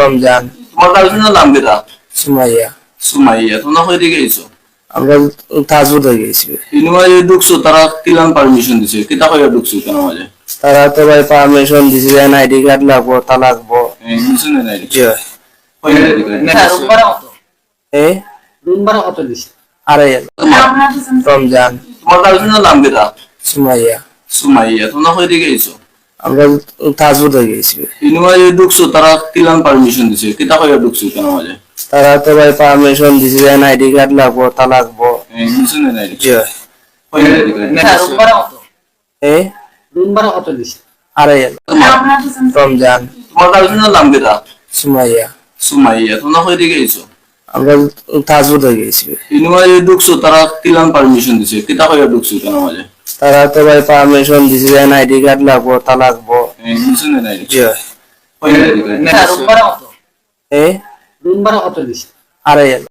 রমজান। তোমার গার্লফ্রেন্ডের নাম কিটা সুমাইয়া। সুমাইয়া তোমরা কই দিকে গেছো? আমরা তাজবুদ হয়ে গেছি। ইনুমা ঢুকছো তারা কিলান পারমিশন দিছে। কিতা কইয়া ঢুকছো কেন মাঝে তারা তো ভাই পারমিশন দিছে যে আইডি কার্ড লাগবো তা লাগবো। শুনে নাই জি ভাই। কইয়া দিকে এ রুম ভাড়া কত? দিছে আড়াই হাজার রমজান। তোমার গার্লফ্রেন্ডের নাম কিটা সুমাইয়া। সুমাইয়া তোমরা কই দিকে গেছো? আমরা তাজবুদ হয়ে গেছি। ইনুমা ঢুকছো তারা কিলান পারমিশন দিছে? কিতা কইয়া ঢুকছো কেন মাঝে? তারা তো ভাই পারমিশন দিছে যে আইডি কার্ড লাগবো তা লাগবো। এ? রুম ভাড়া কত দিছে। রমজান। তোমার গার্লফ্রেন্ডের নাম সুমাইয়া। সুমাইয়া তোমরা কই দিকে গেছো? আমরা তাজবুদ হয়ে গেছি। ইনুমা ঢুকছো তারা কিলান পারমিশন দিছে? কিতা কইয়া ঢুকছো কেন মাঝে? তারা তো ভাই পারমিশন দিছে যে আইডি কার্ড লাগবো তা লাগবো। এই শুনে নাই জি ভাই। কইয়া দিকে রুম ভাড়া কত এ রুম ভাড়া কত দিছে। আড়াই হাজার।